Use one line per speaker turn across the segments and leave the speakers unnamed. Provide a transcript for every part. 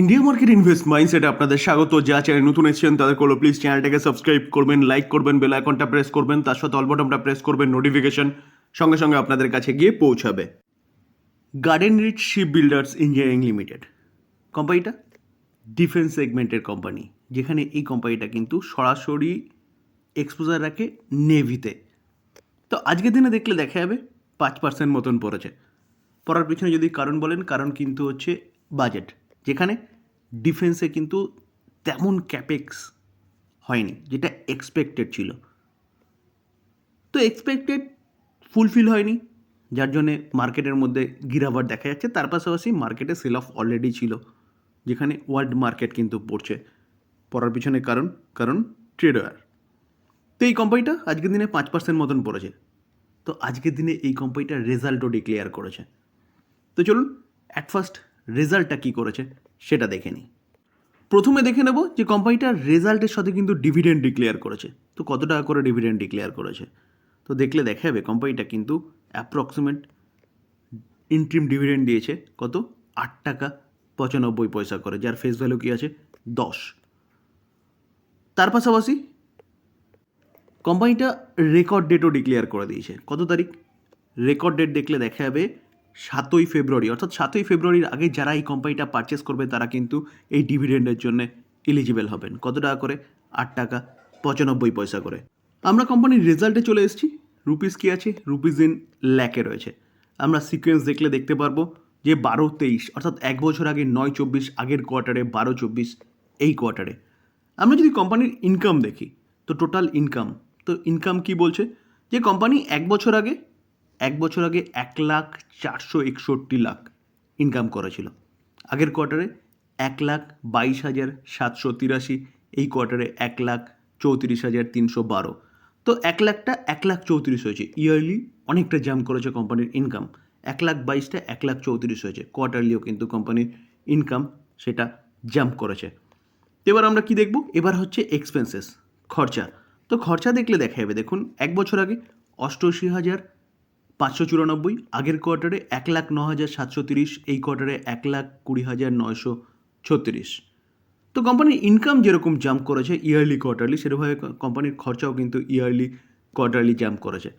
India market invest মাইন্ডসেটে আপনাদের স্বাগত। যা চ্যানেল নতুন এসেছেন, তাদের করল প্লিজ চ্যানেলটাকে সাবস্ক্রাইব করবেন লাইক করবেন বেল আইকনটা প্রেস করবেন, তার সাথে অল বটনটা প্রেস করবেন নোটিফিকেশন সঙ্গে সঙ্গে আপনাদের কাছে গিয়ে পৌঁছাবে। Garden Reach Ship Builders Engineering Limited কোম্পানিটা ডিফেন্স সেগমেন্টের কোম্পানি যেখানে এই কোম্পানিটা কিন্তু সরাসরি এক্সপোজার রাখে নেভিতে তো আজকের দিনে দেখলে দেখা যাবে, পাঁচ পার্সেন্ট মতন পড়েছে। পড়ার পিছনে যদি কারণ বলেন, কারণ কিন্তু হচ্ছে বাজেট যেখানে ডিফেন্সে কিন্তু তেমন ক্যাপেক্স হয়নি, যেটা এক্সপেক্টেড ছিল। তো এক্সপেক্টেড ফুলফিল হয়নি, যার জন্যে মার্কেটের মধ্যে গিরাবার দেখা যাচ্ছে। তার পাশাপাশি মার্কেটে সেল অফ অলরেডি ছিল, যেখানে ওয়ার্ল্ড মার্কেট কিন্তু পড়ছে। পড়ার পিছনে কারণ কারণ ট্রেডার তো এই কোম্পানিটা আজকের দিনে পাঁচ পার্সেন্ট মতন পড়েছে। তো আজকের দিনে এই কোম্পানিটার রেজাল্টও ডিক্লেয়ার করেছে। তো চলুন অ্যাট ফার্স্ট রেজাল্টটা কী করেছে সেটা দেখে নিই। প্রথমে দেখে নেব যে কোম্পানিটার রেজাল্টের সাথে কিন্তু ডিভিডেন্ড ডিক্লেয়ার করেছে। তো কত টাকা করে ডিভিডেন্ড ডিক্লেয়ার করেছে? তো দেখলে দেখা যাবে কোম্পানিটা কিন্তু অ্যাপ্রক্সিমেট ইন্ট্রিম ডিভিডেন্ড দিয়েছে কত? আট টাকা পঁচানব্বই পয়সা করে, যার ফেস ভ্যালু কী আছে? দশ। তার পাশাপাশি কোম্পানিটা রেকর্ড ডেটও ডিক্লেয়ার করে দিয়েছে। কত তারিখ? রেকর্ড ডেট দেখলে দেখা যাবে সাতই ফেব্রুয়ারি, অর্থাৎ সাতই ফেব্রুয়ারির আগে যারা এই কোম্পানিটা পারচেস করবে, তারা কিন্তু এই ডিভিডেন্ডের জন্য এলিজিবল হবেন। কত টাকা করে? আট টাকা, পঁচানব্বই পয়সা করে। আমরা কোম্পানির রেজাল্টে চলে এসেছি। রুপিস কী আছে? রুপিস ইন ল্যাকে রয়েছে। আমরা সিকোয়েন্স দেখলে দেখতে পারব যে বারো তেইশ, অর্থাৎ এক বছর আগে নয় চব্বিশ, আগের কোয়ার্টারে বারো চব্বিশ, এই কোয়ার্টারে আমরা যদি কোম্পানির ইনকাম দেখি, তো টোটাল ইনকাম তো ইনকাম কি বলছে? যে কোম্পানি এক বছর আগে এক বছর আগে এক লাখ চারশো একষট্টি লাখ ইনকাম করেছিল। আগের কোয়ার্টারে এক লাখ বাইশ হাজার সাতশো তিরাশি, এই কোয়ার্টারে এক লাখ চৌত্রিশ হাজার তিনশো বারো। তো এক লাখটা এক লাখ চৌত্রিশ হয়েছে। ইয়ারলি অনেকটা জাম করেছে কোম্পানির ইনকাম এক লাখ বাইশটা এক লাখ চৌত্রিশ হয়েছে। কোয়ার্টারলিও কিন্তু কোম্পানির ইনকাম সেটা জাম্প করেছে। এবার আমরা কি দেখব? এবার হচ্ছে এক্সপেন্সেস খরচা। তো খরচা দেখলে দেখা যাবে, দেখুন, এক বছর আগে অষ্টআশি হাজার পাঁচশো চুরানব্বই, আগের কোয়ার্টারে এক লাখ ন হাজার সাতশো তিরিশ, এই কোয়ার্টারে এক লাখ কুড়ি হাজার নয়শো ছত্রিশ। তো কোম্পানির ইনকাম যেরকম জাম্প করেছে ইয়ারলি কোয়ার্টারলি সেরকমভাবে কোম্পানির খরচাও কিন্তু ইয়ারলি কোয়ার্টারলি জাম্প করেছে।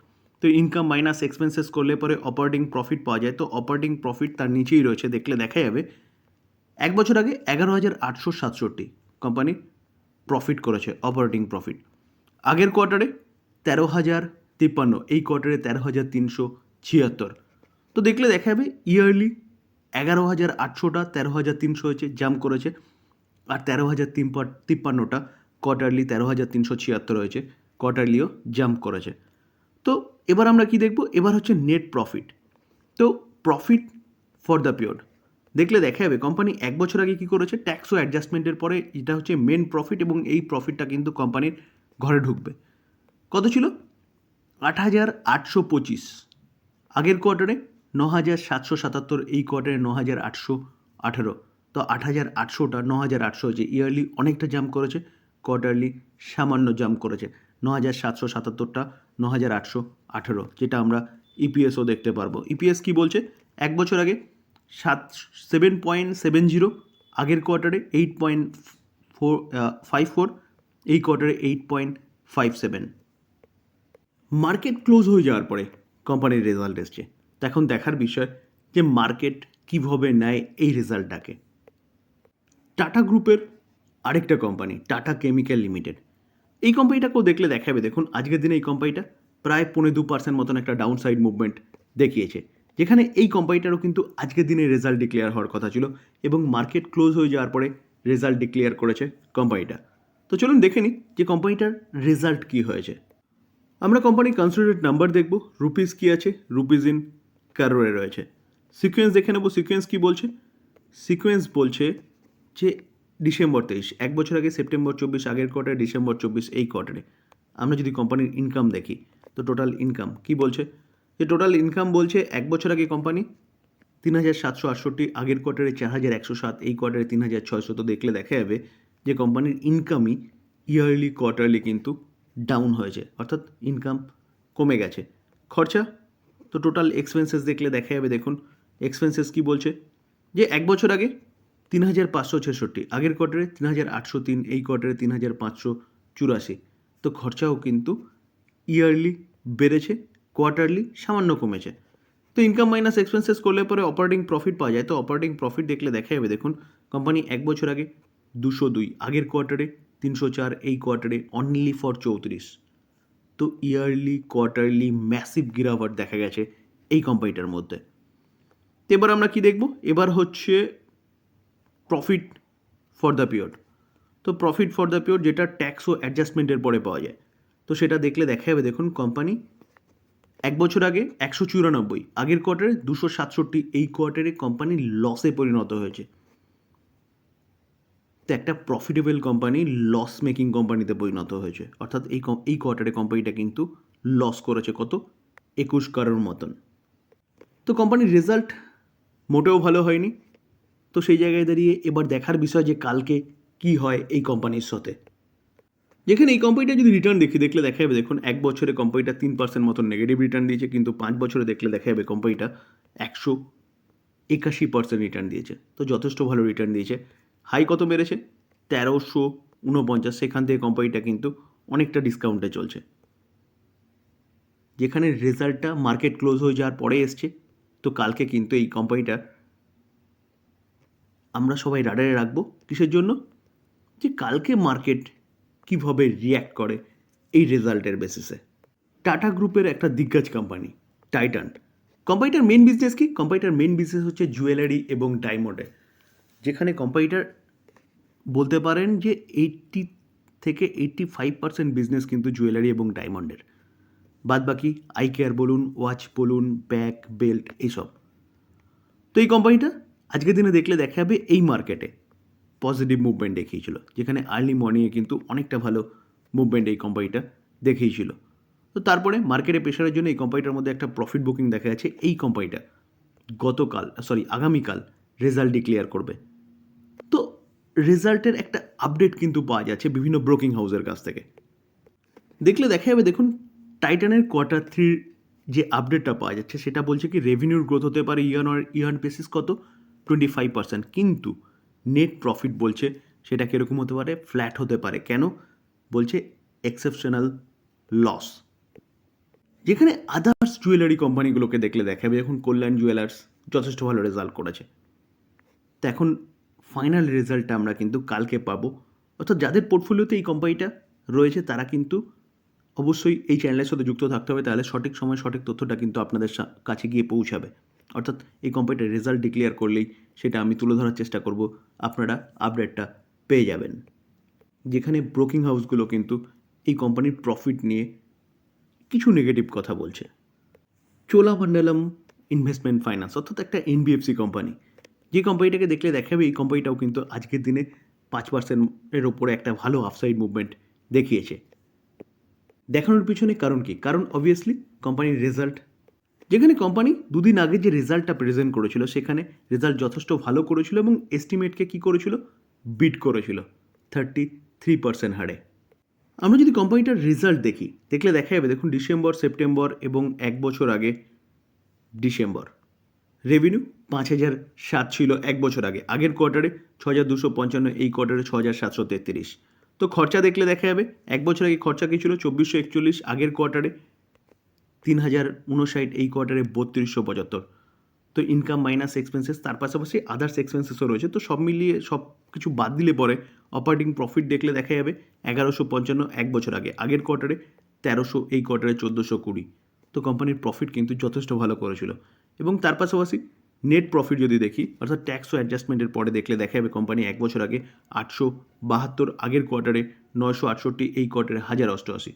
তো ইনকাম মাইনাস এক্সপেন্সেস করলে পরে অপারেটিং প্রফিট পাওয়া যায়। তো অপারেটিং প্রফিট তার নিচেই রয়েছে, দেখলে দেখা যাবে। এক বছর আগে এগারো হাজার আটশো সাতষট্টি কোম্পানি প্রফিট করেছে অপারেটিং প্রফিট আগের কোয়ার্টারে তেরো হাজার তিপ্পান্ন, এই কোয়ার্টারে তেরো হাজার তিনশো ছিয়াত্তর। তো দেখলে দেখা যাবে ইয়ারলি এগারো হাজার আটশোটা তেরো হাজার তিনশো হয়েছে, জাম্প করেছে। আর তেরো হাজার তিপ্পা তিপ্পান্নটা কোয়ার্টারলি তেরো হাজার তিনশো ছিয়াত্তর হয়েছে, কোয়ার্টারলিও জাম্প করেছে। তো এবার আমরা কি দেখব? এবার হচ্ছে নেট প্রফিট। তো প্রফিট ফর দ্য পিরিয়ড। দেখলে দেখা যাবে কোম্পানি এক বছর আগে কী করেছে? ট্যাক্স ও অ্যাডজাস্টমেন্টের পরে এটা হচ্ছে মেন প্রফিট এবং এই প্রফিটটা কিন্তু কোম্পানির ঘরে ঢুকবে। কত ছিল? আট হাজার আটশো পঁচিশ। আগের কোয়ার্টারে ন হাজার সাতশো সাতাত্তর, এই কোয়ার্টারে ন হাজার আটশো আঠেরো। তো আট হাজার আটশোটা ন হাজার আটশো হয়েছে ইয়ারলি অনেকটা জাম্প করেছে, কোয়ার্টারলি সামান্য জাম্প করেছে। ন হাজার সাতশো সাতাত্তরটা ন হাজার আটশো আঠেরো, যেটা আমরা ইপিএসও দেখতে পারব। ইপিএস কি বলছে? এক বছর আগে সাত, সেভেন পয়েন্ট সেভেন জিরো, আগের কোয়ার্টারে eight point four five four, এই কোয়ার্টারে eight point five seven. Market close হয়ে যাওয়ার পরে কোম্পানির রেজাল্ট এসছে। তো এখন দেখার বিষয় যে মার্কেট কীভাবে নেয় এই রেজাল্টটাকে। টাটা গ্রুপের আরেকটা কোম্পানি, টাটা কেমিক্যাল লিমিটেড। এই কোম্পানিটাকেও দেখলে দেখাবে, দেখুন আজকের দিনে এই কোম্পানিটা প্রায় পৌনে দু পার্সেন্ট মতন একটা ডাউন সাইড মুভমেন্ট দেখিয়েছে। যেখানে এই কোম্পানিটারও কিন্তু আজকের দিনে রেজাল্ট ডিক্লেয়ার হওয়ার কথা ছিল এবং মার্কেট ক্লোজ হয়ে যাওয়ার পরে রেজাল্ট ডিক্লেয়ার করেছে কোম্পানিটা। তো চলুন দেখে নিই যে কোম্পানিটার রেজাল্ট কী হয়েছে। আমরা কোম্পানির কনসিডারেট নাম্বার দেখব রুপিস কি আছে রুপিস ইন কারোরে রয়েছে। সিকোয়েন্স দেখে নেব সিকোয়েন্স কি বলছে? সিকোয়েন্স বলছে যে ডিসেম্বর তেইশ, এক বছর আগে সেপ্টেম্বর চব্বিশ, আগের কোয়ার্টারে ডিসেম্বর চব্বিশ, এই কোয়ার্টারে আমরা যদি কোম্পানির ইনকাম দেখি, তো টোটাল ইনকাম কি বলছে? যে টোটাল ইনকাম বলছে এক বছর আগে কোম্পানি তিন হাজার সাতশো আটষট্টি, আগের কোয়ার্টারে চার হাজার একশো সাত, এই কোয়ার্টারে তিন হাজার ছয়শো। তো দেখলে দেখা যাবে যে কোম্পানির ইনকামই ইয়ারলি কোয়ার্টারলি কিন্তু ডাউন হয়েছে, অর্থাৎ ইনকাম কমে গেছে। খরচা তো টোটাল এক্সপেন্সেস দেখলে দেখা যাবে, দেখুন এক্সপেন্সেস কি বলছে? যে এক বছর আগে তিন হাজার পাঁচশো ছেষট্টি, আগের কোয়ার্টারে তিন হাজার আটশো তিন, এই কোয়ার্টারে তিন হাজার পাঁচশো চুরাশি। তো খরচাও কিন্তু ইয়ারলি বেড়েছে কোয়ার্টারলি সামান্য কমেছে। তো ইনকাম মাইনাস এক্সপেন্সেস করলে পরে অপারেটিং প্রফিট পাওয়া যায়। তো অপারেটিং প্রফিট দেখলে দেখা যাবে, দেখুন কোম্পানি এক বছর আগে দুশো দুই, আগের কোয়ার্টারে তিনশো চার এই কোয়ার্টারে অনলি ফর চৌত্রিশ। তো ইয়ারলি, কোয়ার্টারলি ম্যাসিভ গিরাওয়াট দেখা গেছে এই কোম্পানিটার মধ্যে। তো এবার আমরা কি দেখব? এবার হচ্ছে প্রফিট ফর দ্য পিরিয়ড তো প্রফিট ফর দ্য পিরিয়ড যেটা ট্যাক্স ও অ্যাডজাস্টমেন্টের পরে পাওয়া যায়। তো সেটা দেখলে দেখা যাবে, দেখুন কোম্পানি এক বছর আগে একশো চুরানব্বই, আগের কোয়ার্টারে দুশো সাতষট্টি, এই কোয়ার্টারে কোম্পানি লসে পরিণত হয়েছে। তো একটা প্রফিটেবল কোম্পানি লস মেকিং কোম্পানিতে পরিণত হয়েছে। অর্থাৎ এই এই কোয়ার্টারে কোম্পানিটা কিন্তু লস করেছে কত? একুশ কারোর মতন। তো কোম্পানির রেজাল্ট মোটেও ভালো হয়নি। তো সেই জায়গায় দাঁড়িয়ে এবার দেখার বিষয় যে কালকে কি হয় এই কোম্পানির সাথে। যেখানে এই কোম্পানিটা যদি রিটার্ন দেখি, দেখলে দেখা যাবে, দেখুন এক বছরে কোম্পানিটা তিন পার্সেন্ট মতন নেগেটিভ রিটার্ন দিয়েছে, কিন্তু পাঁচ বছরে দেখলে দেখা যাবে কোম্পানিটা একশো একাশি পার্সেন্ট রিটার্ন দিয়েছে। তো যথেষ্ট ভালো রিটার্ন দিয়েছে। হাই কত মেরেছে? তেরোশো উনপঞ্চাশ। সেখান থেকে কোম্পানিটা কিন্তু অনেকটা ডিসকাউন্টে চলছে। যেখানে রেজাল্টটা মার্কেট ক্লোজ হয়ে যাওয়ার পরে এসছে। তো কালকে কিন্তু এই কোম্পানিটা আমরা সবাই রাডারে রাখব। কিসের জন্য? যে কালকে মার্কেট কীভাবে রিয়্যাক্ট করে এই রেজাল্টের বেসিসে টাটা গ্রুপের একটা দিগ্গজ কোম্পানি টাইটান কোম্পানিটার মেন বিজনেস কি? কোম্পানিটার মেন বিজনেস হচ্ছে জুয়েলারি এবং ডায়মন্ডে যেখানে কোম্পানিটার বলতে পারেন যে এইটটি থেকে এইটটি ফাইভ পার্সেন্ট বিজনেস কিন্তু জুয়েলারি এবং ডায়মন্ডের বাদ বাকি আই কেয়ার বলুন ওয়াচ বলুন ব্যাগ বেল্ট এইসব। তো এই কোম্পানিটা আজকের দিনে দেখলে দেখা যাবে এই মার্কেটে পজিটিভ মুভমেন্ট দেখিয়েছিল, যেখানে আর্লি মর্নিংয়ে কিন্তু অনেকটা ভালো মুভমেন্ট এই কোম্পানিটা দেখিয়েছিল। তো তারপরে মার্কেটে প্রেশারের জন্য এই কোম্পানিটার মধ্যে একটা প্রফিট বুকিং দেখা যাচ্ছে, এই কোম্পানিটা গতকাল সরি আগামীকাল রেজাল্ট ডিক্লেয়ার করবে। রেজাল্টের একটা আপডেট কিন্তু পাওয়া যাচ্ছে বিভিন্ন ব্রোকিং হাউসের কাছ থেকে। দেখলে দেখা যাবে, দেখুন, টাইটানের কোয়ার্টার থ্রির যে আপডেটটা পাওয়া যাচ্ছে, সেটা বলছে কি রেভিনিউর গ্রোথ হতে পারে ইয়ার অর ইয়ার বেসিস কত? টোয়েন্টি ফাইভ পার্সেন্ট কিন্তু নেট প্রফিট বলছে, সেটা কীরকম হতে পারে? ফ্ল্যাট হতে পারে। কেন? বলছে এক্সেপশনাল লস যেখানে আদার্স জুয়েলারি কোম্পানিগুলোকে দেখলে দেখাবে এখন কল্যাণ জুয়েলার্স যথেষ্ট ভালো রেজাল্ট করেছে। তো এখন ফাইনাল রেজাল্টটা আমরা কিন্তু কালকে পাবো। অর্থাৎ যাদের পোর্টফোলিওতে এই কোম্পানিটা রয়েছে, তারা কিন্তু অবশ্যই এই চ্যানেলের সাথে যুক্ত থাকতে হবে। তাহলে সঠিক সময় সঠিক তথ্যটা কিন্তু আপনাদের কাছে গিয়ে পৌঁছাবে। অর্থাৎ এই কোম্পানিটার রেজাল্ট ডিক্লেয়ার করলেই সেটা আমি তুলে ধরার চেষ্টা করব। আপনারা আপডেটটা পেয়ে যাবেন। যেখানে ব্রোকিং হাউসগুলো কিন্তু এই কোম্পানির প্রফিট নিয়ে কিছু নেগেটিভ কথা বলছে। চোলামণ্ডলম ইনভেস্টমেন্ট ফাইন্যান্স অর্থাৎ একটা এনবিএফসি কোম্পানি যে কোম্পানিটাকে দেখলে দেখাবে, এই কোম্পানিটাও কিন্তু আজকের দিনে পাঁচ পার্সেন্টের ওপরে একটা ভালো আফসাইড মুভমেন্ট দেখিয়েছে। দেখানোর পিছনে কারণ কি? কারণ অবভিয়াসলি কোম্পানির রেজাল্ট যেখানে কোম্পানি দুদিন আগে যে রেজাল্টটা প্রেজেন্ট করেছিল, সেখানে রেজাল্ট যথেষ্ট ভালো করেছিল এবং এস্টিমেটকে কী করেছিল? বিট করেছিল থার্টি থ্রি পার্সেন্ট হারে। আমরা যদি কোম্পানিটার রেজাল্ট দেখি, দেখলে দেখা যাবে, দেখুন ডিসেম্বর সেপ্টেম্বর এবং এক বছর আগে ডিসেম্বর রেভিনিউ পাঁচ হাজার সাত ছিল এক বছর আগে। আগের কোয়ার্টারে ছ হাজার দুশো পঞ্চান্ন, এই কোয়ার্টারে ছ হাজার সাতশো তেত্রিশ। তো খরচা দেখলে দেখা যাবে, এক বছর আগে খরচা কী ছিল? চব্বিশশো একচল্লিশ, আগের কোয়ার্টারে তিন হাজার উনষাট, এই কোয়ার্টারে বত্রিশশো পঁচাত্তর। তো ইনকাম মাইনাস এক্সপেন্সেস তার পাশাপাশি আদার্স এক্সপেন্সেসও রয়েছে। তো সব মিলিয়ে, সব কিছু বাদ দিলে পরে অপারেটিং প্রফিট দেখলে দেখা যাবে এগারোশো পঞ্চান্ন, এক বছর আগে। আগের কোয়ার্টারে তেরোশো, এই কোয়ার্টারে চোদ্দোশো কুড়ি। তো কোম্পানির প্রফিট কিন্তু যথেষ্ট ভালো করেছিল। এবং তার পাশাপাশি নেট প্রফিট যদি দেখি, অর্থাৎ ট্যাক্স ও অ্যাডজাস্টমেন্টের পরে দেখলে দেখা যাবে কোম্পানি এক বছর আগে আটশো বাহাত্তর আগের কোয়ার্টারে নয়শো আটষট্টি, এই কোয়ার্টারে হাজার অষ্টআশি।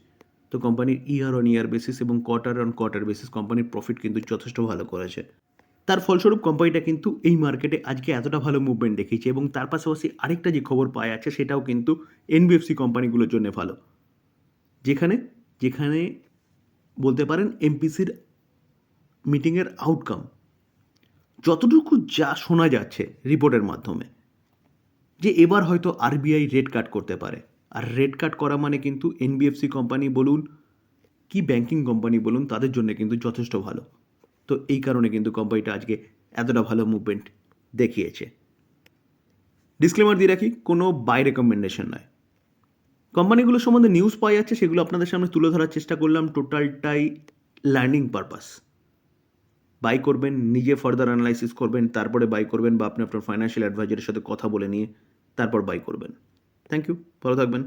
তো কোম্পানির ইয়ার অন ইয়ার বেসিস এবং কোয়ার্টার অন কোয়ার্টার বেসিস কোম্পানির প্রফিট কিন্তু যথেষ্ট ভালো করেছে। তার ফলস্বরূপ কোম্পানিটা কিন্তু এই মার্কেটে আজকে এতটা ভালো মুভমেন্ট দেখিয়েছে এবং তার পাশাপাশি আরেকটা যে খবর পাওয়া যাচ্ছে সেটাও কিন্তু এনবিএফসি কোম্পানিগুলোর জন্য ভালো। যেখানে যেখানে বলতে পারেন এমপিসির মিটিংয়ের আউটকাম যতটুকু যা শোনা যাচ্ছে রিপোর্টের মাধ্যমে, যে এবার হয়তো আরবিআই রেড কাট করতে পারে। আর রেড কাট করা মানে কিন্তু এনবিএফসি কোম্পানি বলুন কি ব্যাংকিং কোম্পানি বলুন, তাদের জন্য কিন্তু যথেষ্ট ভালো। তো এই কারণে কিন্তু কোম্পানিটা আজকে এতটা ভালো মুভমেন্ট দেখিয়েছে। ডিসক্লেমার দিয়ে রাখি, কোনো বাই রেকমেন্ডেশন নয়। কোম্পানিগুলো সম্বন্ধে নিউজ পাওয়া যাচ্ছে, সেগুলো আপনাদের সামনে তুলে ধরার চেষ্টা করলাম টোটালটাই লার্নিং পারপাস বাই করবেন, নিজে ফার্দার অ্যানালাইসিস করবেন, তারপরে বাই করবেন বা আপনি আপনার ফাইন্যান্সিয়াল অ্যাডভাইজারের সাথে কথা বলে নিয়ে তারপর বাই করবেন। থ্যাংক ইউ ভালো থাকবেন।